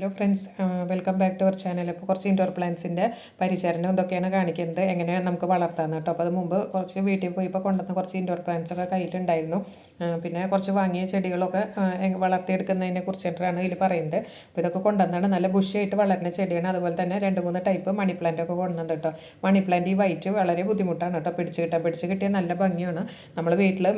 Hello friends welcome back to our channel അപ്പോൾ കുറച്ച് indoor പ്ലാന്റ്സിന്റെ പരിചരണം ഇതൊക്കെയാണ് കാണിക്കുന്നത്. എങ്ങനെയാണ് നമുക്ക് വളർത്താമെന്ന് കേട്ടോ. അപ്പോൾ അത് മുമ്പ് കുറച്ച് വീട്ടിൽ പോയി ഇപ്പോൾ കൊണ്ടുവന്ന കുറച്ച് ഇൻഡോർ പ്ലാന്റ്സ് ഒക്കെ കയ്യിലുണ്ടായിരുന്നു. പിന്നെ കുറച്ച് വാങ്ങിയ ചെടികളൊക്കെ വളർത്തിയെടുക്കുന്നതിനെ കുറിച്ചിട്ടാണ് ഇതിൽ പറയുന്നത്. അപ്പോൾ ഇതൊക്കെ കൊണ്ടുവന്നാണ് നല്ല ബുഷിയായിട്ട് വളരുന്ന ചെടിയാണ്. അതുപോലെ തന്നെ രണ്ട് മൂന്ന് ടൈപ്പ് മണി പ്ലാന്റ് ഒക്കെ കൊണ്ടുവന്നുണ്ട് കേട്ടോ. മണി പ്ലാന്റ് ഈ വൈറ്റ് വളരെ ബുദ്ധിമുട്ടാണ് കേട്ടോ. പിടിച്ച് കിട്ടാൻ പിടിച്ച് കിട്ടിയാൽ നല്ല ഭംഗിയാണ്. നമ്മൾ വീട്ടിൽ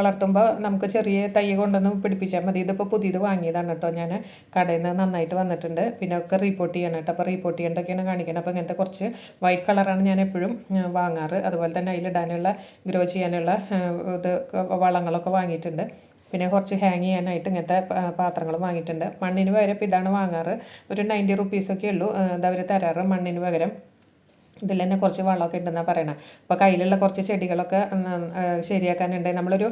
വളർത്തുമ്പോൾ നമുക്ക് ചെറിയ തൈ കൊണ്ടുവന്ന് പിടിപ്പിച്ചാൽ മതി. ഇതിപ്പോൾ പുതിയത് വാങ്ങിയതാണ് കേട്ടോ ഞാൻ കടയിൽ നിന്ന് നന്നായിട്ട് വന്നിട്ടുണ്ട്. പിന്നെ ഒക്കെ റിപ്പോർട്ട് ചെയ്യണം കേട്ടോ. അപ്പോൾ റിപ്പോർട്ട് ചെയ്യേണ്ടതൊക്കെയാണ് കാണിക്കണം. അപ്പോൾ ഇങ്ങനത്തെ കുറച്ച് വൈറ്റ് കളറാണ് ഞാൻ എപ്പോഴും വാങ്ങാറ്. അതുപോലെ തന്നെ അതിലിടാനുള്ള ഗ്രോ ചെയ്യാനുള്ള ഇത് വളങ്ങളൊക്കെ വാങ്ങിയിട്ടുണ്ട്. പിന്നെ കുറച്ച് ഹാങ് ചെയ്യാനായിട്ട് ഇങ്ങനത്തെ പാത്രങ്ങൾ വാങ്ങിയിട്ടുണ്ട്. മണ്ണിന് പകരം ഇതാണ് വാങ്ങാറ്. ഒരു നയന്റി റുപ്പീസൊക്കെ ഉള്ളൂ. അതവർ തരാറ് മണ്ണിന് പകരം. ഇതിൽ തന്നെ കുറച്ച് വളമൊക്കെ ഉണ്ടെന്നാണ് പറയണത് അപ്പോൾ കയ്യിലുള്ള കുറച്ച് ചെടികളൊക്കെ ശരിയാക്കാനുണ്ട്. നമ്മളൊരു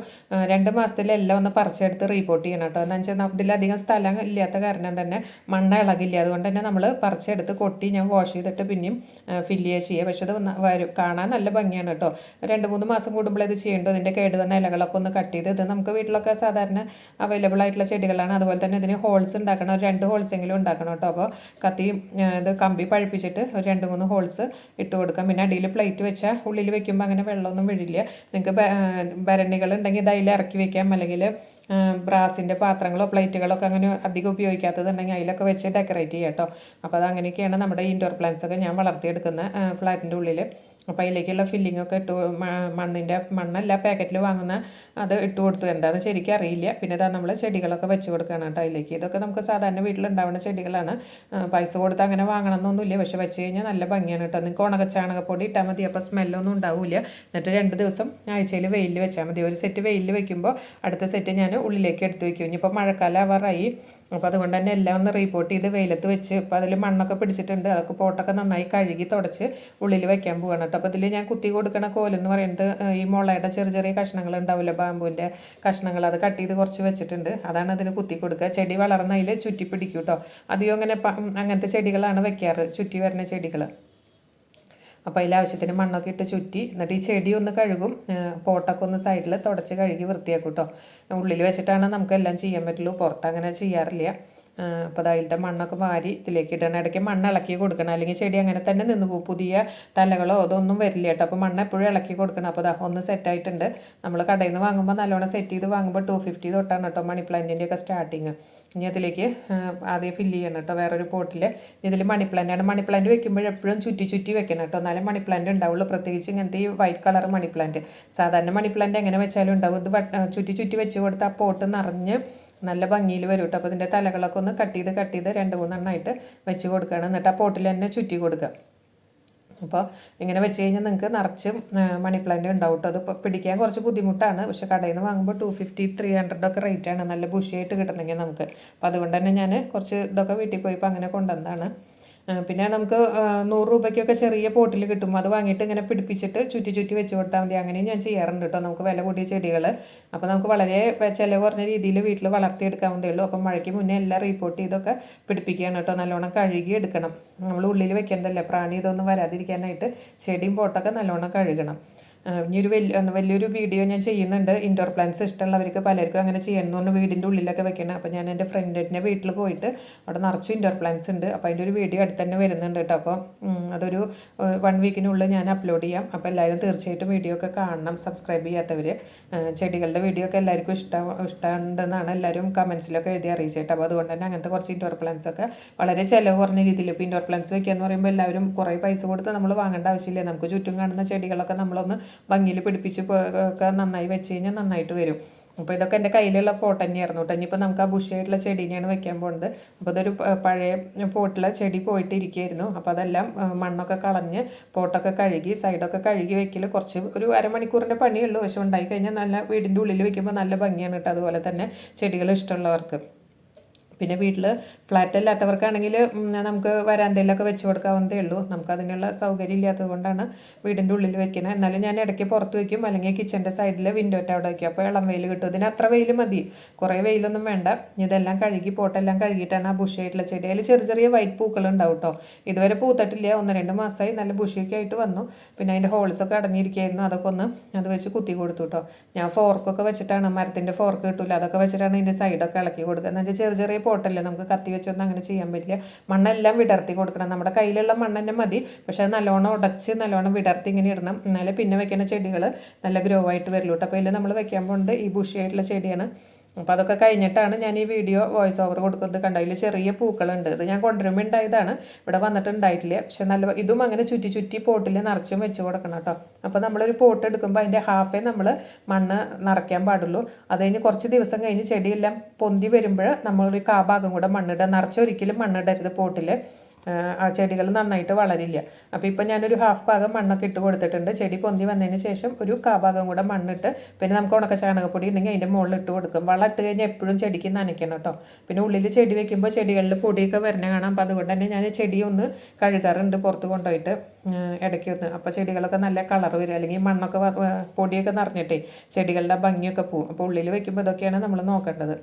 രണ്ട് മാസത്തിലെല്ലാം ഒന്ന് പറിച്ചെടുത്ത് റീപോർട്ട് ചെയ്യണം കേട്ടോ എന്താ വെച്ചാൽ ഇതിലധികം സ്ഥലം ഇല്ലാത്ത കാരണം തന്നെ മണ്ണ് ഇളകില്ല. അതുകൊണ്ട് തന്നെ നമ്മൾ പറിച്ചെടുത്ത് കൊട്ടി ഞാൻ വാഷ് ചെയ്തിട്ട് പിന്നെയും ഫില്ല് ചെയ്യുക ചെയ്യുക പക്ഷേ അത് വരും. കാണാൻ നല്ല ഭംഗിയാണ് കേട്ടോ രണ്ട് മൂന്ന് മാസം കൂടുമ്പോൾ ഇത് ചെയ്യേണ്ടത് ഇതിന്റെ കേട് വന്ന ഇലകളൊക്കെ ഒന്ന് കട്ട് ചെയ്ത് ഇത് നമുക്ക് വീട്ടിലൊക്കെ സാധാരണ അവൈലബിൾ ആയിട്ടുള്ള ചെടികളാണ്. അതുപോലെ തന്നെ ഇതിന് ഹോൾസ് ഉണ്ടാക്കണം. ഒരു രണ്ട് ഹോൾസ് എങ്കിലും ഉണ്ടാക്കണം കേട്ടോ അപ്പോൾ കത്തി ഇത് കമ്പി പഴിപ്പിച്ചിട്ട് ഒരു രണ്ട് മൂന്ന് ഹോൾസ് ഇട്ട് കൊടുക്കാം. പിന്നെ അടിയിൽ പ്ലേറ്റ് വെച്ചാൽ ഉള്ളിൽ വെക്കുമ്പോൾ അങ്ങനെ വെള്ളമൊന്നും വീഴില്ല. നിങ്ങൾക്ക് ഭരണികൾ ഉണ്ടെങ്കിൽ അതിൽ ഇറക്കി വെക്കാം. അല്ലെങ്കിൽ ബ്രാസിന്റെ പാത്രങ്ങളോ പ്ലേറ്റുകളോ ഒക്കെ അങ്ങനെ അധികം ഉപയോഗിക്കാത്തതുണ്ടെങ്കിൽ അതിലൊക്കെ വെച്ച് ഡെക്കറേറ്റ് ചെയ്യാം കേട്ടോ അപ്പോൾ അത് അങ്ങനെയൊക്കെയാണ് നമ്മുടെ ഇൻഡോർ പ്ലാന്റ്സൊക്കെ ഞാൻ വളർത്തിയെടുക്കുന്ന ഫ്ലാറ്റിന്റെ ഉള്ളിൽ അപ്പോൾ അതിലേക്കുള്ള ഫില്ലിംഗ് ഒക്കെ ഇട്ട് മണ്ണിന്റെ മണ്ണല്ല പാക്കറ്റിൽ വാങ്ങുന്ന അത് ഇട്ട് കൊടുത്തു. എന്താണെന്ന് ശരിക്കും അറിയില്ല. പിന്നെ ഇതാ നമ്മൾ ചെടികളൊക്കെ വെച്ച് കൊടുക്കണം കേട്ടോ അതിലേക്ക്. ഇതൊക്കെ നമുക്ക് സാധാരണ വീട്ടിലുണ്ടാവുന്ന ചെടികളാണ്. പൈസ കൊടുത്ത് അങ്ങനെ വാങ്ങണമെന്നൊന്നുമില്ല പക്ഷെ വെച്ച് കഴിഞ്ഞാൽ നല്ല ഭംഗിയാണ് കേട്ടോ. നിങ്ങൾക്ക് ഉണക്ക ചാണകപ്പൊടി ഇട്ടാൽ മതി. അപ്പോൾ സ്മെല്ലൊന്നും ഉണ്ടാവില്ല. എന്നിട്ട് രണ്ട് ദിവസം ആഴ്ചയിൽ വെയിലിൽ വെച്ചാൽ മതി. ഒരു സെറ്റ് വെയിലിൽ വെക്കുമ്പോൾ അടുത്ത സെറ്റ് ഞാൻ ഉള്ളിലേക്ക് എടുത്ത് വെക്കും. ഇനിയിപ്പോൾ മഴക്കാലം ആവാറായി. അപ്പോൾ അതുകൊണ്ട് തന്നെ എല്ലാം ഒന്ന് റീപോർട്ട് ചെയ്ത് വെയിലത്ത് വെച്ച്. ഇപ്പോൾ അതിൽ മണ്ണൊക്കെ പിടിച്ചിട്ടുണ്ട്. അതൊക്കെ പോട്ടൊക്കെ നന്നായി കഴുകി തുടച്ച് ഉള്ളിൽ വയ്ക്കാൻ പോവാണ് കേട്ടോ അപ്പോൾ ഇതിൽ ഞാൻ കുത്തി കൊടുക്കണ കോലെന്ന് പറയുന്നത് ഈ മുളയുടെ ചെറിയ ചെറിയ കഷ്ണങ്ങൾ ഉണ്ടാവില്ല ബാമ്പുവിന്റെ കഷ്ണങ്ങൾ അത് കട്ട് ചെയ്ത് കുറച്ച് വെച്ചിട്ടുണ്ട്. അതാണ് അതിന് കുത്തി കൊടുക്കുക. ചെടി വളർന്നതിൽ ചുറ്റി പിടിക്കും കേട്ടോ അധികം അങ്ങനെ അങ്ങനത്തെ ചെടികളാണ് വെക്കാറ് ചുറ്റി വരുന്ന ചെടികൾ അപ്പോൾ അതിൽ ആവശ്യത്തിന് മണ്ണൊക്കെ ഇട്ട് ചുറ്റി എന്നിട്ട് ഈ ചെടി ഒന്ന് കഴുകും. പോട്ടൊക്കെ ഒന്ന് സൈഡിൽ തുടച്ച് കഴുകി വൃത്തിയാക്കും കേട്ടോ ഉള്ളിൽ വെച്ചിട്ടാണ് നമുക്ക് എല്ലാം ചെയ്യാൻ പറ്റുള്ളൂ. പുറത്ത് അങ്ങനെ ചെയ്യാറില്ല. അപ്പോൾ അതിലത്തെ മണ്ണൊക്കെ വാരി ഇതിലേക്ക് ഇടണം. ഇടയ്ക്ക് മണ്ണ് ഇളക്കി കൊടുക്കണം. അല്ലെങ്കിൽ ചെടി അങ്ങനെ തന്നെ നിന്ന് പോകും. പുതിയ തലകളോ അതൊന്നും വരില്ല കേട്ടോ. അപ്പോൾ മണ്ണ് എപ്പോഴും ഇളക്കി കൊടുക്കണം. അപ്പോൾ ദാ ഒന്ന് സെറ്റായിട്ടുണ്ട് നമ്മൾ കടയിൽ നിന്ന് വാങ്ങുമ്പോൾ നല്ലോണം സെറ്റ് ചെയ്ത് വാങ്ങുമ്പോൾ ടു ഫിഫ്റ്റി തൊട്ടാണ് കേട്ടോ മണി പ്ലാന്റിന്റെ ഒക്കെ സ്റ്റാർട്ടിങ് ഇനി അതിലേക്ക് ആദ്യം ഫില്ല് ചെയ്യണം കേട്ടോ. വേറൊരു പോട്ടിൽ ഇതിൽ മണി പ്ലാന്റാണ് മണി പ്ലാന്റ് വെക്കുമ്പോൾ എപ്പോഴും ചുറ്റി ചുറ്റി വെക്കണം കേട്ടോ. എന്നാലേ മണി പ്ലാന്റ് ഉണ്ടാവുള്ളൂ. പ്രത്യേകിച്ച് ഇങ്ങനത്തെ ഈ വൈറ്റ് കളർ മണി പ്ലാന്റ് സാധാരണ മണി പ്ലാന്റ് എങ്ങനെ വെച്ചാലും ഉണ്ടാവും. ഇത് ചുറ്റി ചുറ്റി വെച്ച് കൊടുത്താൽ പോട്ട് നിറഞ്ഞ് നല്ല ഭംഗിയിൽ വരും കേട്ടോ അപ്പോൾ ഇതിന്റെ തലകളൊക്കെ ഒന്ന് കട്ട് ചെയ്ത് കട്ട് ചെയ്ത് രണ്ട് മൂന്നെണ്ണമായിട്ട് വെച്ച് കൊടുക്കുകയാണ് എന്നിട്ട് ആ പോട്ടിൽ തന്നെ ചുറ്റി കൊടുക്കുക. അപ്പോൾ ഇങ്ങനെ വെച്ച് കഴിഞ്ഞാൽ നിങ്ങൾക്ക് നിറച്ചും മണി പ്ലാന്റ് ഉണ്ടാവും കേട്ടോ അത് പിടിക്കാൻ കുറച്ച് ബുദ്ധിമുട്ടാണ്. പക്ഷേ കടയിൽ നിന്ന് വാങ്ങുമ്പോൾ ടു ഫിഫ്റ്റി ത്രീ ഹൺഡ്രഡ് ഒക്കെ റേറ്റ് ആണ്. നല്ല ബുഷിയായിട്ട് കിട്ടണമെങ്കിൽ നമുക്ക്. അപ്പോൾ അതുകൊണ്ട് തന്നെ ഞാൻ കുറച്ച് ഇതൊക്കെ വീട്ടിൽ പോയപ്പോൾ അങ്ങനെ കൊണ്ടുവന്നതാണ്. പിന്നെ നമുക്ക് നൂറ് രൂപയ്ക്കൊക്കെ ചെറിയ പോട്ടിൽ കിട്ടും. അത് വാങ്ങിയിട്ട് ഇങ്ങനെ പിടിപ്പിച്ചിട്ട് ചുറ്റി ചുറ്റി വെച്ച് കൊടുത്താൽ മതി. അങ്ങനെയും ഞാൻ ചെയ്യാറുണ്ട് കേട്ടോ നമുക്ക് വില കൂടിയ ചെടികൾ അപ്പോൾ നമുക്ക് വളരെ ചിലവ് കുറഞ്ഞ രീതിയിൽ വീട്ടിൽ വളർത്തിയെടുക്കാവുന്നതേ ഉള്ളൂ. അപ്പം മഴയ്ക്ക് മുന്നേ എല്ലാം റീപ്പോർട്ട് ചെയ്തൊക്കെ പിടിപ്പിക്കുകയാണ് കേട്ടോ നല്ലോണം കഴുകി എടുക്കണം നമ്മൾ ഉള്ളിൽ വെക്കേണ്ടതല്ലേ? പ്രാണി ഇതൊന്നും വരാതിരിക്കാനായിട്ട് ചെടിയും പോട്ടൊക്കെ നല്ലോണം കഴുകണം. ഇനിയൊരു വലിയ വലിയൊരു വീഡിയോ ഞാൻ ചെയ്യുന്നുണ്ട്. ഇൻഡോർ പ്ലാന്റ്സ് ഇഷ്ടമുള്ളവർക്ക് പലർക്കും അങ്ങനെ ചെയ്യണമെന്ന് പറഞ്ഞ് വീടിന്റെ ഉള്ളിലൊക്കെ വെക്കണം. അപ്പോൾ ഞാൻ എന്റെ ഫ്രണ്ടിന്റെ വീട്ടിൽ പോയിട്ട് അവിടെ നിറച്ച് ഇൻഡോർ പ്ലാന്റ്സ് ഉണ്ട്. അപ്പോൾ അതിന്റെ ഒരു വീഡിയോ അടുത്ത് തന്നെ വരുന്നുണ്ട് കേട്ടോ. അപ്പോൾ അതൊരു വൺ വീക്കിനുള്ളിൽ ഞാൻ അപ്ലോഡ് ചെയ്യാം. അപ്പോൾ എല്ലാവരും തീർച്ചയായിട്ടും വീഡിയോ ഒക്കെ കാണണം സബ്സ്ക്രൈബ് ചെയ്യാത്തവർ ചെടികളുടെ വീഡിയോ ഒക്കെ എല്ലാവർക്കും ഇഷ്ടം ഇഷ്ടമുണ്ടെന്നാണ് എല്ലാവരും കമൻസിലൊക്കെ എഴുതി അറിയിച്ചിട്ട് അപ്പോൾ അതുകൊണ്ട് തന്നെ അങ്ങനത്തെ കുറച്ച് ഇൻഡോർ പ്ലാന്റ്സ് ഒക്കെ വളരെ ചിലവ് കുറഞ്ഞ രീതിയിൽ ഇപ്പോൾ ഇൻഡോർ പ്ലാന്റ്സ് വെക്കുക എന്ന് പറയുമ്പോൾ എല്ലാവരും കുറേ പൈസ കൊടുത്ത് നമ്മൾ വാങ്ങേണ്ട ആവശ്യമില്ല. നമുക്ക് ചുറ്റും കാണുന്ന ചെടികളൊക്കെ നമ്മളൊന്ന് ഭംഗിയിൽ പിടിപ്പിച്ച് ഒക്കെ നന്നായി വെച്ച് കഴിഞ്ഞാൽ നന്നായിട്ട് വരും. അപ്പോൾ ഇതൊക്കെ എന്റെ കയ്യിലുള്ള പോട്ട് തന്നെയായിരുന്നു കേട്ടോ ഇനിയിപ്പോൾ നമുക്ക് ആ ബുഷിയായിട്ടുള്ള ചെടീനെയാണ് വെക്കാൻ പോകുന്നത് അപ്പോൾ അതൊരു പഴയ പോട്ടിലെ ചെടി പോയിട്ട് ഇരിക്കുകയായിരുന്നു അപ്പോൾ അതെല്ലാം മണ്ണൊക്കെ കളഞ്ഞ് പോട്ടൊക്കെ കഴുകി സൈഡൊക്കെ കഴുകി വെക്കൽ കുറച്ച് ഒരു അരമണിക്കൂറിന്റെ പണിയുള്ളൂ പക്ഷെ ഉണ്ടായി കഴിഞ്ഞാൽ നല്ല വീടിന്റെ ഉള്ളിൽ വെക്കുമ്പോൾ നല്ല ഭംഗിയാണ് കേട്ടോ അതുപോലെ തന്നെ ചെടികൾ ഇഷ്ടമുള്ളവർക്ക്. പിന്നെ വീട്ടിൽ ഫ്ലാറ്റ് അല്ലാത്തവർക്കാണെങ്കിൽ നമുക്ക് വരാന്തയിലൊക്കെ വെച്ച് കൊടുക്കാവുന്നതേ ഉള്ളൂ. നമുക്ക് അതിനുള്ള സൗകര്യം ഇല്ലാത്തത് കൊണ്ടാണ് വീടിന്റെ ഉള്ളിൽ വെക്കുന്നത് എന്നാലും ഞാൻ ഇടയ്ക്ക് പുറത്ത് വയ്ക്കും അല്ലെങ്കിൽ കിച്ചന്റെ സൈഡിൽ വിൻഡോറ്റ അവിടെ വയ്ക്കും അപ്പോൾ ഇളം വെയിൽ കിട്ടും. ഇതിന് അത്ര വെയിൽ മതി. കുറേ വെയിലൊന്നും വേണ്ട. ഇതെല്ലാം കഴുകി പോട്ടെല്ലാം കഴുകിയിട്ടാണ് ആ ബുഷിയായിട്ടുള്ള ചെടി. അതിൽ ചെറിയ ചെറിയ വൈറ്റ് പൂക്കൾ ഉണ്ടാവും കേട്ടോ ഇതുവരെ പൂത്തിട്ടില്ല. ഒന്ന് രണ്ട് മാസമായി നല്ല ബുഷിയൊക്കെ ആയിട്ട് വന്നു. പിന്നെ അതിന്റെ ഹോൾസൊക്കെ അടഞ്ഞിരിക്കുകയായിരുന്നു അതൊക്കെ ഒന്ന് അത് വെച്ച് കുത്തി കൊടുത്തു കേട്ടോ ഞാൻ ഫോർക്കൊക്കെ വെച്ചിട്ടാണ് മരത്തിന്റെ ഫോർക്ക് കിട്ടില്ല അതൊക്കെ വെച്ചിട്ടാണ് ഇതിന്റെ സൈഡൊക്കെ ഇളക്കി കൊടുക്കുക എന്ന് വെച്ചാൽ ചെറിയ ചെറിയ പോട്ടല്ലേ? നമുക്ക് കത്തി വെച്ചൊന്നും അങ്ങനെ ചെയ്യാൻ പറ്റില്ല. മണ്ണെല്ലാം വിടർത്തി കൊടുക്കണം. നമ്മുടെ കയ്യിലുള്ള മണ്ണ് തന്നെ മതി. പക്ഷെ അത് നല്ലോണം ഉടച്ച് നല്ലോണം വിടർത്തി ഇങ്ങനെ ഇടണം. എന്നാലേ പിന്നെ വെക്കുന്ന ചെടികൾ നല്ല ഗ്രോ ആയിട്ട് വരുള്ളൂ കേട്ടോ അപ്പോൾ ഇതിൽ നമ്മൾ വെക്കാൻ പോകുന്നത് ഈ ബുഷിയായിട്ടുള്ള ചെടിയാണ്. അപ്പോൾ അതൊക്കെ കഴിഞ്ഞിട്ടാണ് ഞാൻ ഈ വീഡിയോ വോയിസ് ഓവർ കൊടുക്കുന്നത്. കണ്ട? അതിൽ ചെറിയ പൂക്കളുണ്ട്. ഇത് ഞാൻ കൊണ്ടുവരുമ്പോൾ ഉണ്ടായതാണ്. ഇവിടെ വന്നിട്ടുണ്ടായിട്ടില്ല. പക്ഷെ നല്ല ഇതും അങ്ങനെ ചുറ്റി ചുറ്റി പോട്ടിൽ നിറച്ചും വെച്ച് കൊടുക്കണം കേട്ടോ. അപ്പോൾ നമ്മളൊരു പോട്ട് എടുക്കുമ്പോൾ അതിന്റെ ഹാഫേ നമ്മൾ മണ്ണ് നിറയ്ക്കാൻ പാടുള്ളൂ. അത് കഴിഞ്ഞ് കുറച്ച് ദിവസം കഴിഞ്ഞ് ചെടിയെല്ലാം പൊന്തി വരുമ്പോൾ നമ്മളൊരു കാഭാഗം കൂടെ മണ്ണിടുക നിറച്ചൊരിക്കലും മണ്ണിടരുത് പോട്ടിൽ ആ ചെടികൾ നന്നായിട്ട് വളരില്ല. അപ്പോൾ ഇപ്പം ഞാനൊരു ഹാഫ് ഭാഗം മണ്ണൊക്കെ ഇട്ട് കൊടുത്തിട്ടുണ്ട്. ചെടി പൊന്തി വന്നതിന് ശേഷം ഒരു കാ ഭാഗം കൂടെ മണ്ണിട്ട് പിന്നെ നമുക്ക് ഉണക്ക ചാണകപ്പൊടി ഉണ്ടെങ്കിൽ അതിന്റെ മുകളിൽ ഇട്ട് കൊടുക്കും. വളം ഇട്ട് കഴിഞ്ഞാൽ എപ്പോഴും ചെടിക്ക് നനയ്ക്കണം കേട്ടോ പിന്നെ ഉള്ളിൽ ചെടി വെക്കുമ്പോൾ ചെടികളിൽ പൊടിയൊക്കെ വരണ കാണാം. അപ്പോൾ അതുകൊണ്ട് തന്നെ ഞാൻ ചെടി ഒന്ന് കഴുകാറുണ്ട് പുറത്ത് കൊണ്ടുപോയിട്ട് ഇടയ്ക്ക് ഒന്ന്. അപ്പോൾ ചെടികളൊക്കെ നല്ല കളർ വരും. അല്ലെങ്കിൽ മണ്ണൊക്കെ പൊടിയൊക്കെ നിറഞ്ഞിട്ടേ ചെടികളുടെ ഭംഗിയൊക്കെ പോവും. അപ്പോൾ ഉള്ളിൽ വെക്കുമ്പോൾ ഇതൊക്കെയാണ് നമ്മൾ നോക്കേണ്ടത്.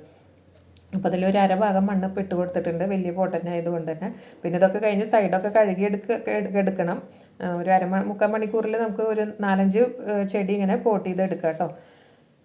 അപ്പോൾ അതിലൊരു അര ഭാഗം മണ്ണ് ഇട്ട് കൊടുത്തിട്ടുണ്ട്. വലിയ പോട്ടന്നെ ആയതുകൊണ്ട് തന്നെ. പിന്നെ ഇതൊക്കെ കഴിഞ്ഞ് സൈഡൊക്കെ കഴുകി എടുക്ക എടുക്കണം ഒരു അര മുക്കാൽ മണിക്കൂറിൽ നമുക്ക് ഒരു നാലഞ്ച് ചെടി ഇങ്ങനെ പോട്ട് ചെയ്ത് എടുക്കാം കേട്ടോ.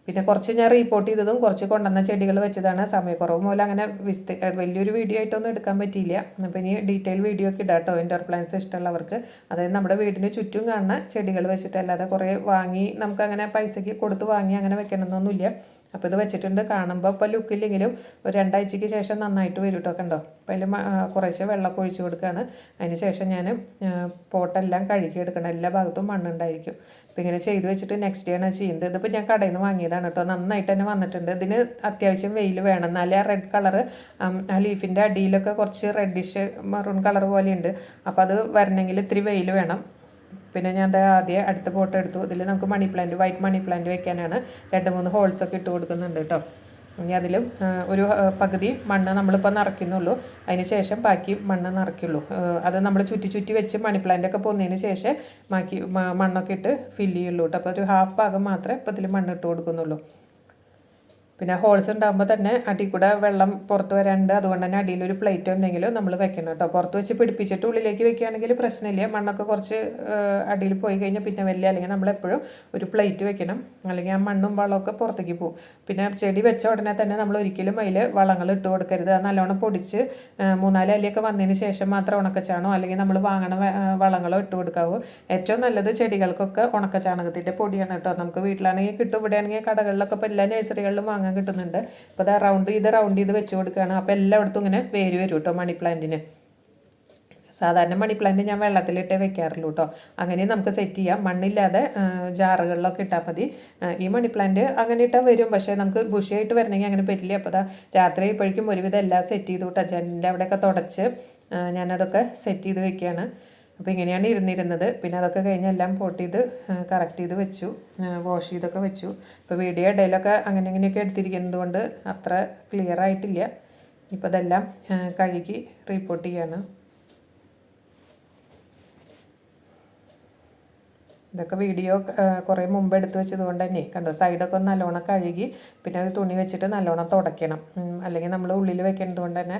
പിന്നെ കുറച്ച് ഞാൻ റീപോർട്ട് ചെയ്തതും കുറച്ച് കൊണ്ടുവന്ന ചെടികൾ വെച്ചതാണ്. സമയക്കുറവ് മൂലം അങ്ങനെ വിസ്ത വലിയൊരു വീഡിയോ ആയിട്ടൊന്നും എടുക്കാൻ പറ്റിയില്ല. അപ്പോൾ ഇനി ഡീറ്റെയിൽ വീഡിയോ ഒക്കെ ഇടാം കേട്ടോ ഇൻഡോർ പ്ലാന്റ്സ് ഇഷ്ടമുള്ളവർക്ക്. അതായത് നമ്മുടെ വീടിന് ചുറ്റും കാണുന്ന ചെടികൾ വെച്ചിട്ട് അല്ലാതെ കുറേ വാങ്ങി നമുക്കങ്ങനെ പൈസയ്ക്ക് കൊടുത്ത് വാങ്ങി അങ്ങനെ വെക്കണമെന്നൊന്നുമില്ല അപ്പോൾ ഇത് വെച്ചിട്ടുണ്ട്. കാണുമ്പോൾ ഇപ്പോൾ ലുക്കില്ലെങ്കിലും ഒരു രണ്ടാഴ്ചയ്ക്ക് ശേഷം നന്നായിട്ട് വരും കേട്ടോ കണ്ടോ? അപ്പോൾ അതിൽ കുറേശ്ശെ വെള്ളമൊക്കെ ഒഴിച്ചു കൊടുക്കുകയാണ് അതിന് ശേഷം ഞാൻ പോട്ടെല്ലാം കഴുകി എടുക്കണം. എല്ലാ ഭാഗത്തും മണ്ണുണ്ടായിരിക്കും. അപ്പോൾ ഇങ്ങനെ ചെയ്ത് വെച്ചിട്ട് നെക്സ്റ്റ് ഡേ ആണ് ചെയ്യുന്നത്. ഇതിപ്പോൾ ഞാൻ കടയിൽ നിന്ന് വാങ്ങിയതാണ് കേട്ടോ നന്നായിട്ട് തന്നെ വന്നിട്ടുണ്ട്. ഇതിന് അത്യാവശ്യം വെയിൽ വേണം. എന്നാലേ ആ റെഡ് കളർ ആ ലീഫിന്റെ അടിയിലൊക്കെ കുറച്ച് റെഡിഷ് മറൂൺ കളർ പോലെയുണ്ട്. അപ്പോൾ അത് വരണമെങ്കിൽ ഇത്തിരി വെയിൽ വേണം. പിന്നെ ഞാൻ എന്താ ആദ്യം അടുത്ത ഫോട്ടോ എടുത്തു. ഇതിൽ നമുക്ക് money plant white money plant വെക്കാനാണ് രണ്ട് മൂന്ന് ഹോൾസ് ഒക്കെ ഇട്ട് കൊടുക്കുന്നുണ്ട് കേട്ടോ ഇനി അതിലും ഒരു പകുതി മണ്ണ് നമ്മളിപ്പോൾ നിറയ്ക്കുന്നുള്ളൂ. അതിന് ശേഷം ബാക്കി മണ്ണ് നിറയ്ക്കുള്ളൂ. അത് നമ്മൾ ചുറ്റി ചുറ്റി വെച്ച് മണി പ്ലാന്റ് ഒക്കെ പോകുന്നതിന് ശേഷം ബാക്കി മണ്ണൊക്കെ ഇട്ട് ഫില്ല് ചെയ്യുള്ളൂ കേട്ടോ അപ്പോൾ ഒരു ഹാഫ് ഭാഗം മാത്രമേ ഇപ്പോൾ ഇതിൽ മണ്ണ് ഇട്ട് കൊടുക്കുന്നുള്ളൂ. പിന്നെ ഹോൾസ് ഉണ്ടാകുമ്പോൾ തന്നെ അടി കൂടെ വെള്ളം പുറത്ത് വരാണ്ട് അതുകൊണ്ട് തന്നെ അടിയിലൊരു പ്ലേറ്റ് എന്തെങ്കിലും നമ്മൾ വെക്കണം കേട്ടോ. പുറത്ത് വെച്ച് പിടിപ്പിച്ചിട്ട് ഉള്ളിലേക്ക് വെക്കുകയാണെങ്കിൽ പ്രശ്നമില്ല. മണ്ണൊക്കെ കുറച്ച് അടിയിൽ പോയി കഴിഞ്ഞാൽ പിന്നെ വലിയ അല്ലെങ്കിൽ നമ്മളെപ്പോഴും ഒരു പ്ലേറ്റ് വെക്കണം. അല്ലെങ്കിൽ ആ മണ്ണും വളമൊക്കെ പുറത്തേക്ക് പോകും. പിന്നെ ചെടി വെച്ച ഉടനെ തന്നെ നമ്മൾ ഒരിക്കലും അതിൽ വളങ്ങൾ ഇട്ട് കൊടുക്കരുത്. അത് നല്ലോണം പൊടിച്ച് മൂന്നാൽ അല്ലിയൊക്കെ വന്നതിന് ശേഷം മാത്രം ഉണക്കച്ചാണോ? അല്ലെങ്കിൽ നമ്മൾ വാങ്ങണ വളങ്ങളോ ഇട്ട് കൊടുക്കാവൂ. ഏറ്റവും നല്ലത് ചെടികൾക്കൊക്കെ ഉണക്കച്ചാണകത്തിന്റെ പൊടിയാണ് കേട്ടോ. നമുക്ക് വീട്ടിലാണെങ്കിൽ കിട്ടും. ഇവിടെയാണെങ്കിൽ കടകളിലൊക്കെ ഇപ്പോൾ എല്ലാ നഴ്സറികളിലും വാങ്ങാൻ വാങ്ങാൻ കിട്ടുന്നുണ്ട്. അപ്പോൾ അത് റൗണ്ട് ചെയ്ത് റൗണ്ട് ചെയ്ത് വെച്ച് കൊടുക്കുകയാണ് അപ്പോൾ എല്ലായിടത്തും ഇങ്ങനെ വേര് വരും കേട്ടോ മണി പ്ലാന്റിന് സാധാരണ മണി പ്ലാന്റ് ഞാൻ വെള്ളത്തിലിട്ടേ വെക്കാറുള്ളൂ കേട്ടോ അങ്ങനെ നമുക്ക് സെറ്റ് ചെയ്യാം. മണ്ണില്ലാതെ ജാറുകളിലൊക്കെ ഇട്ടാൽ മതി. ഈ മണി പ്ലാന്റ് അങ്ങനെ ഇട്ടാൽ വരും. പക്ഷേ നമുക്ക് ബുഷിയായിട്ട് വരണമെങ്കിൽ അങ്ങനെ പറ്റില്ല. അപ്പോൾ അതാ രാത്രി ആയപ്പോഴേക്കും ഒരുവിധം എല്ലാം സെറ്റ് ചെയ്ത് കേട്ടോ ജന്റെ അവിടെയൊക്കെ തുടച്ച് ഞാനതൊക്കെ സെറ്റ് ചെയ്ത് വെക്കുകയാണ് അപ്പോൾ ഇങ്ങനെയാണ് ഇരുന്നിരുന്നത്. പിന്നെ അതൊക്കെ കഴിഞ്ഞ് എല്ലാം പോട്ട് ചെയ്ത് കറക്റ്റ് ചെയ്ത് വെച്ചു. വാഷ് ചെയ്തൊക്കെ വെച്ചു. ഇപ്പോൾ വീഡിയോ ഇടയിലൊക്കെ അങ്ങനെ ഇങ്ങനെയൊക്കെ എടുത്തിരിക്കുന്നത് കൊണ്ട് അത്ര ക്ലിയർ ആയിട്ടില്ല. ഇപ്പോൾ അതെല്ലാം കഴുകി റിപ്പോർട്ട് ചെയ്യാണ്. ഇതൊക്കെ വീഡിയോ കുറേ മുമ്പ് എടുത്ത് വെച്ചത് കൊണ്ട് തന്നെ കണ്ടോ സൈഡൊക്കെ നല്ലോണം കഴുകി പിന്നെ ഒരു തുണി വെച്ചിട്ട് നല്ലോണം തുടയ്ക്കണം. അല്ലെങ്കിൽ നമ്മൾ ഉള്ളിൽ വെക്കുന്നത് കൊണ്ട് തന്നെ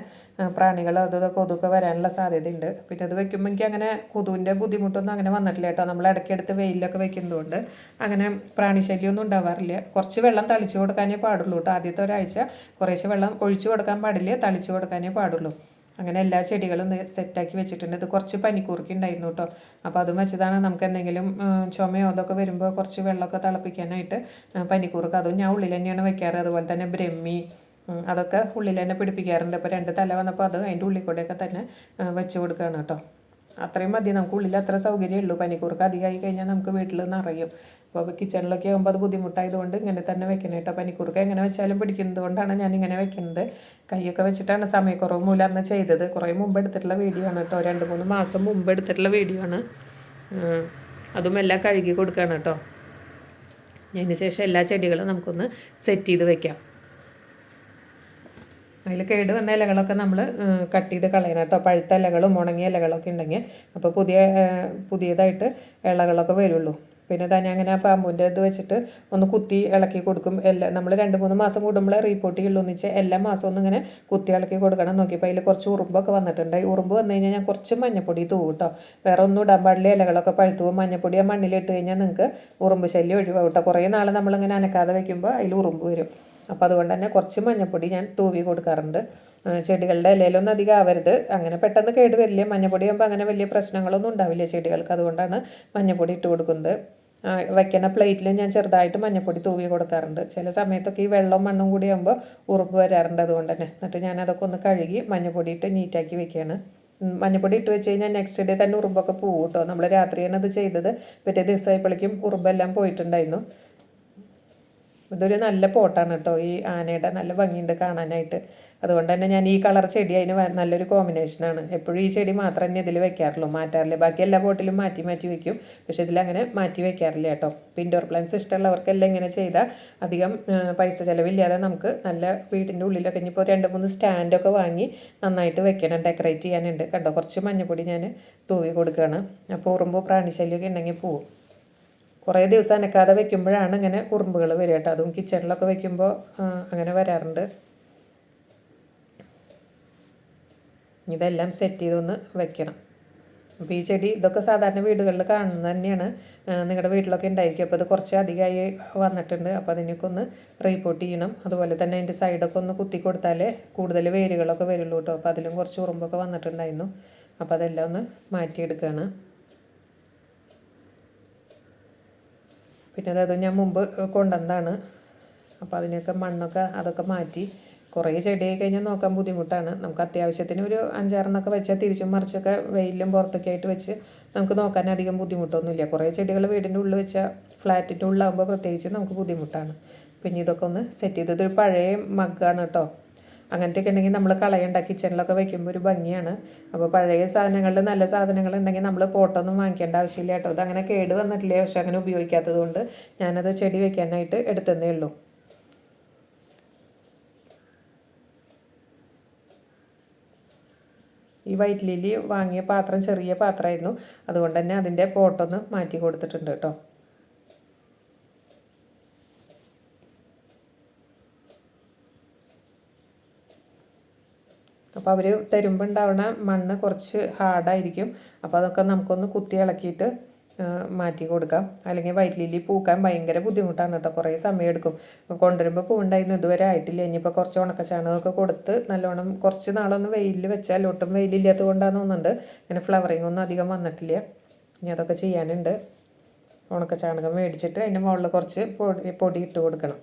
പ്രാണികൾ അതൊക്കെ കൊതുക്കെ വരാനുള്ള സാധ്യതയുണ്ട്. പിന്നെ അത് വെക്കുമ്പോൾ എനിക്ക് അങ്ങനെ കൊതുവിന്റെ ബുദ്ധിമുട്ടൊന്നും അങ്ങനെ വന്നിട്ടില്ല കേട്ടോ. നമ്മൾ ഇടയ്ക്കെടുത്ത് വെയിലൊക്കെ വെക്കുന്നതുകൊണ്ട് അങ്ങനെ പ്രാണിശല്യമൊന്നും ഉണ്ടാവാറില്ല. കുറച്ച് വെള്ളം തളിച്ചു കൊടുക്കാനേ പാടുള്ളൂ കേട്ടോ. ആദ്യത്തെ ഒരാഴ്ച കുറേശ്ശെ വെള്ളം ഒഴിച്ചു കൊടുക്കാൻ പാടില്ല? തളിച്ചു കൊടുക്കാനേ പാടുള്ളൂ. അങ്ങനെ എല്ലാ ചെടികളും സെറ്റാക്കി വെച്ചിട്ടുണ്ട്. ഇത് കുറച്ച് പനിക്കൂർക്കി ഉണ്ടായിരുന്നു കേട്ടോ അപ്പോൾ അതും വെച്ചതാണ്. നമുക്ക് എന്തെങ്കിലും ചുമയോ അതൊക്കെ വരുമ്പോൾ കുറച്ച് വെള്ളമൊക്കെ തിളപ്പിക്കാനായിട്ട് പനിക്കൂർക്ക് അതും ഞാൻ ഉള്ളിൽ തന്നെയാണ് വെക്കാറ്. അതുപോലെ തന്നെ ബ്രഹ്മി അതൊക്കെ ഉള്ളിൽ തന്നെ പിടിപ്പിക്കാറുണ്ട്. അപ്പോൾ രണ്ട് തല വന്നപ്പോൾ അത് അതിന്റെ ഉള്ളിൽ കൂടെയൊക്കെ തന്നെ വെച്ച് കൊടുക്കുകയാണ് കേട്ടോ അത്രയും മതി. നമുക്ക് ഉള്ളിൽ അത്ര സൗകര്യമേ ഉള്ളൂ. പനിക്കൂർക്ക് അധികമായി കഴിഞ്ഞാൽ നമുക്ക് വീട്ടിൽ നിറയും. അപ്പോൾ കിച്ചണിലൊക്കെ ആകുമ്പോൾ അത് ബുദ്ധിമുട്ടായതുകൊണ്ട് ഇങ്ങനെ തന്നെ വെക്കണം കേട്ടോ. പനിക്കുറുക്ക എങ്ങനെ വെച്ചാലും പിടിക്കുന്നത് കൊണ്ടാണ് ഞാൻ ഇങ്ങനെ വെക്കുന്നത് കൈയൊക്കെ വെച്ചിട്ടാണ് സമയക്കുറവ് മൂലം അന്ന് ചെയ്തത്. കുറേ മുമ്പ് എടുത്തിട്ടുള്ള വീഡിയോ ആണ് കേട്ടോ. രണ്ട് മൂന്ന് മാസം മുമ്പ് എടുത്തിട്ടുള്ള വീഡിയോ ആണ്. അതും എല്ലാം കഴുകി കൊടുക്കുകയാണ് കേട്ടോ. അതിന് ശേഷം എല്ലാ ചെടികളും നമുക്കൊന്ന് സെറ്റ് ചെയ്ത് വെക്കാം. അതിൽ കേട് വന്ന ഇലകളൊക്കെ നമ്മൾ കട്ട് ചെയ്ത് കളയണം കേട്ടോ. പഴുത്ത ഇലകളും ഉണങ്ങിയ ഇലകളൊക്കെ ഉണ്ടെങ്കിൽ. അപ്പോൾ പുതിയ പുതിയതായിട്ട് ഇലകളൊക്കെ വരുള്ളൂ. പിന്നെ തന്നെ അങ്ങനെ ആ പാമ്പുന്റെ ഇത് വെച്ചിട്ട് ഒന്ന് കുത്തി ഇളക്കി കൊടുക്കും. എല്ലാം നമ്മൾ രണ്ട് മൂന്ന് മാസം കൂടുമ്പോൾ റീപ്പോർട്ട് ചെയ്യുള്ളൂ എന്ന് വെച്ചാൽ എല്ലാ മാസവും ഒന്ന് ഇങ്ങനെ കുത്തി ഇളക്കി കൊടുക്കണം. നോക്കിയപ്പോൾ അതിൽ കുറച്ച് ഉറുമ്പൊക്കെ വന്നിട്ടുണ്ട്. ഈ ഉറുമ്പ് വന്നു കഴിഞ്ഞാൽ ഞാൻ കുറച്ച് മഞ്ഞപ്പൊടി തൂവും കേട്ടോ. വേറെ ഒന്നും ഇടാൻ പാടില്ല. ഇലകളൊക്കെ പഴുത്തുവോ മഞ്ഞപ്പൊടി ആ മണ്ണിലിട്ട് കഴിഞ്ഞാൽ നിങ്ങൾക്ക് ഉറുമ്പ് ശല്യം ഒഴിവാകും കേട്ടോ. കുറേ നാൾ നമ്മളിങ്ങനെ അനക്കാതെ വയ്ക്കുമ്പോൾ അതിൽ ഉറുമ്പ് വരും. അപ്പോൾ അതുകൊണ്ട് തന്നെ കുറച്ച് മഞ്ഞപ്പൊടി ഞാൻ തൂവി കൊടുക്കാറുണ്ട്. ചെടികളുടെ ഇലയിലൊന്നും അധികം ആവരുത്. അങ്ങനെ പെട്ടെന്ന് കേട് വരില്ല. മഞ്ഞപ്പൊടി ആകുമ്പോൾ അങ്ങനെ വലിയ പ്രശ്നങ്ങളൊന്നും ഉണ്ടാവില്ല ചെടികൾക്ക്. അതുകൊണ്ടാണ് മഞ്ഞപ്പൊടി ഇട്ട് കൊടുക്കുന്നത്. വയ്ക്കണ പ്ലേറ്റിൽ ഞാൻ ചെറുതായിട്ട് മഞ്ഞപ്പൊടി തൂവി കൊടുക്കാറുണ്ട്. ചില സമയത്തൊക്കെ ഈ വെള്ളം മണ്ണും കൂടി ആകുമ്പോൾ ഉറുമ്പ് വരാറുണ്ട് അതുകൊണ്ട് തന്നെ. എന്നിട്ട് ഞാൻ അതൊക്കെ ഒന്ന് കഴുകി മഞ്ഞപ്പൊടി ഇട്ട് നീറ്റാക്കി വെക്കുകയാണ് മഞ്ഞപ്പൊടി ഇട്ട് വെച്ച് കഴിഞ്ഞാൽ നെക്സ്റ്റ് ഡേ തന്നെ ഉറുമ്പൊക്കെ പോകും കേട്ടോ നമ്മൾ രാത്രിയാണ് അത് ചെയ്തത്. പിറ്റേ ദിവസമായപ്പോഴേക്കും ഉറുമ്പെല്ലാം പോയിട്ടുണ്ടായിരുന്നു. ഇതൊരു നല്ല പോട്ടാണ് കേട്ടോ ഈ ആനയുടെ നല്ല ഭംഗിയുണ്ട് കാണാനായിട്ട്. അതുകൊണ്ട് തന്നെ ഞാൻ ഈ കളർ ചെടി അതിന് നല്ലൊരു കോമ്പിനേഷനാണ് എപ്പോഴും ഈ ചെടി മാത്രം തന്നെ ഇതിൽ വെക്കാറുള്ളൂ മാറ്റാറില്ല. ബാക്കി എല്ലാ പോട്ടിലും മാറ്റി മാറ്റി വെക്കും. പക്ഷേ ഇതിലങ്ങനെ മാറ്റി വെക്കാറില്ല കേട്ടോ. ഇപ്പോൾ ഇൻഡോർ പ്ലാന്റ്സ് ഇഷ്ടമുള്ളവർക്കെല്ലാം ഇങ്ങനെ ചെയ്താൽ അധികം പൈസ ചിലവില്ലാതെ നമുക്ക് നല്ല വീടിന്റെ ഉള്ളിലൊക്കെ ഇനിയിപ്പോൾ രണ്ട് മൂന്ന് സ്റ്റാൻഡൊക്കെ വാങ്ങി നന്നായിട്ട് വെക്കണം ഡെക്കറേറ്റ് ചെയ്യാനുണ്ട്. കണ്ടോ? കുറച്ച് മഞ്ഞപ്പൊടി ഞാൻ തൂവി കൊടുക്കുകയാണ് അപ്പോൾ ഉറുമ്പോ പ്രാണിശല്യമൊക്കെ ഉണ്ടെങ്കിൽ പോവും. കുറേ ദിവസം അനക്കാതെ വെക്കുമ്പോഴാണ് ഇങ്ങനെ കുറുമ്പുകൾ വരിക കേട്ടോ. അതും കിച്ചണിലൊക്കെ വെക്കുമ്പോൾ അങ്ങനെ വരാറുണ്ട്. ഇതെല്ലാം സെറ്റ് ചെയ്തൊന്ന് വെക്കണം. അപ്പോൾ ഈ ചെടി ഇതൊക്കെ സാധാരണ വീടുകളിൽ കാണുന്നത് തന്നെയാണ്. നിങ്ങളുടെ വീട്ടിലൊക്കെ ഉണ്ടായിരിക്കും അപ്പോൾ ഇത് കുറച്ച് അധികമായി വന്നിട്ടുണ്ട്. അപ്പോൾ അതിനൊക്കെ ഒന്ന് റീപോർട്ട് ചെയ്യണം. അതുപോലെ തന്നെ അതിന്റെ സൈഡൊക്കെ ഒന്ന് കുത്തി കൊടുത്താലേ കൂടുതൽ വേരുകളൊക്കെ വരുള്ളൂ കേട്ടോ. അപ്പോൾ അതിലും കുറച്ച് ഉറുമ്പൊക്കെ വന്നിട്ടുണ്ടായിരുന്നു. അപ്പോൾ അതെല്ലാം ഒന്ന് മാറ്റിയെടുക്കുകയാണ് പിന്നെ അതായത് ഞാൻ മുമ്പ് കൊണ്ടുവന്നതാണ്. അപ്പോൾ അതിനൊക്കെ മണ്ണൊക്കെ അതൊക്കെ മാറ്റി. കുറേ ചെടിയായി കഴിഞ്ഞാൽ നോക്കാൻ ബുദ്ധിമുട്ടാണ്. നമുക്ക് അത്യാവശ്യത്തിന് ഒരു അഞ്ചാറെണ്ണമൊക്കെ വെച്ചാൽ തിരിച്ചും മറിച്ചൊക്കെ വെയിലും പുറത്തൊക്കെ ആയിട്ട് വെച്ച് നമുക്ക് നോക്കാൻ അധികം ബുദ്ധിമുട്ടൊന്നുമില്ല. കുറേ ചെടികൾ വീടിന്റെ ഉള്ളിൽ വെച്ചാൽ ഫ്ലാറ്റിന്റെ ഉള്ളിലാകുമ്പോൾ പ്രത്യേകിച്ച് നമുക്ക് ബുദ്ധിമുട്ടാണ്. പിന്നെ ഇതൊക്കെ ഒന്ന് സെറ്റ് ചെയ്തത്. ഒരു പഴയ മഗ്ഗാണ് കേട്ടോ. അങ്ങനത്തെയൊക്കെ ഉണ്ടെങ്കിൽ നമ്മൾ കളയണ്ട. കിച്ചണിലൊക്കെ വെക്കുമ്പോൾ ഒരു ഭംഗിയാണ്. അപ്പോൾ പഴയ സാധനങ്ങളിൽ നല്ല സാധനങ്ങൾ ഉണ്ടെങ്കിൽ നമ്മൾ പോട്ടൊന്നും വാങ്ങിക്കേണ്ട ആവശ്യമില്ല കേട്ടോ. ഇത് അങ്ങനെ കേട് വന്നിട്ടില്ല? പക്ഷെ അങ്ങനെ ഉപയോഗിക്കാത്തത് കൊണ്ട് ഞാനത് ചെടി വെക്കാനായിട്ട് എടുത്തതേ ഉള്ളൂ. ഈ വൈറ്റ് ലില്ലി വാങ്ങിയ പാത്രം ചെറിയ പാത്രമായിരുന്നു. അതുകൊണ്ട് തന്നെ അതിന്റെ പോട്ടൊന്ന് മാറ്റി കൊടുത്തിട്ടുണ്ട് കേട്ടോ. അപ്പോൾ അവർ തരുമ്പോൾ ഉണ്ടാവുന്ന മണ്ണ് കുറച്ച് ഹാർഡായിരിക്കും. അപ്പോൾ അതൊക്കെ നമുക്കൊന്ന് കുത്തി ഇളക്കിയിട്ട് മാറ്റി കൊടുക്കാം. അല്ലെങ്കിൽ വൈറ്റ് ലില്ലി പൂക്കാൻ ഭയങ്കര ബുദ്ധിമുട്ടാണ് കേട്ടോ. കുറേ സമയം എടുക്കും കൊണ്ടുവരുമ്പോൾ പൂവുണ്ടായിരുന്നു. ഇതുവരെ ആയിട്ടില്ല. ഇനിയിപ്പോൾ കുറച്ച് ഉണക്കച്ചാണകമൊക്കെ കൊടുത്ത് നല്ലോണം കുറച്ച് നാളൊന്ന് വെയിലിൽ വെച്ചാൽ ഒട്ടും വെയിലില്ലാത്തത് കൊണ്ടാണെന്ന് തോന്നുന്നുണ്ട്. ഇങ്ങനെ ഫ്ലവറിങ് ഒന്നും അധികം വന്നിട്ടില്ല. ഇനി അതൊക്കെ ചെയ്യാനുണ്ട്. ഉണക്കച്ചാണകം മേടിച്ചിട്ട് അതിന്റെ മുകളിൽ കുറച്ച് പൊടി പൊടി ഇട്ട് കൊടുക്കണം.